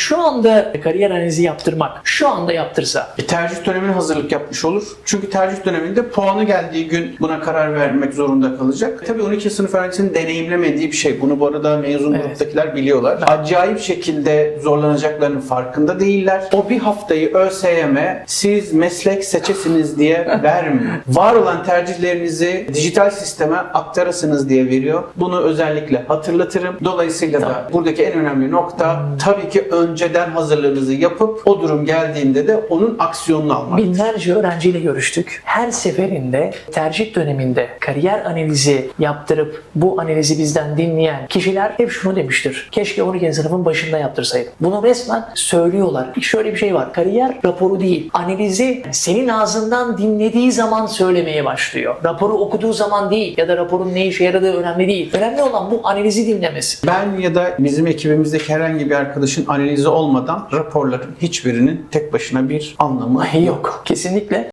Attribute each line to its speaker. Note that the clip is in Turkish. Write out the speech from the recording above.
Speaker 1: şu anda kariyer analizi yaptırmak, şu anda yaptırsa
Speaker 2: Bir tercih dönemine hazırlık yapmış olur. Çünkü tercih döneminde puanı geldiği gün buna karar vermek zorunda kalacak. Tabii 12 sınıf öğrencisinin deneyimlemediği bir şey. Bunu bu arada mezun
Speaker 1: Evet.
Speaker 2: gruptakiler biliyorlar. Acayip şekilde zorlanacaklarının farkında değiller. O bir haftayı ÖSYM siz meslek seçesiniz diye vermiyor. Var olan tercihlerinizi dijital sisteme aktarasınız diye veriyor. Bunu özellikle hatırlatırım. Dolayısıyla da buradaki en önemli nokta tabii ki önceden hazırlığınızı yapıp o durum geldiğinde de onun aksiyonunu almak.
Speaker 1: Binlerce öğrenciyle görüştük. Her seferinde tercih döneminde kariyer analizi yaptırıp bu analizi bizden dinleyen kişiler hep şunu demiştir. Keşke 12. sınıfın başında yaptırsaydım. Bunu resmen söylüyorlar. Şöyle bir şey var. Kariyer raporu değil. Analizi senin ağzından dinlediği zaman söylemeye başlıyor. Raporu okuduğu zaman değil ya da raporun ne işe yaradığı önemli değil. Önemli olan bu analizi dinlemesi.
Speaker 2: Ben ya da bizim ekibimizdeki herhangi bir arkadaşın analizi olmadan raporların hiçbirinin tek başına bir anlamı
Speaker 1: Yok. Kesinlikle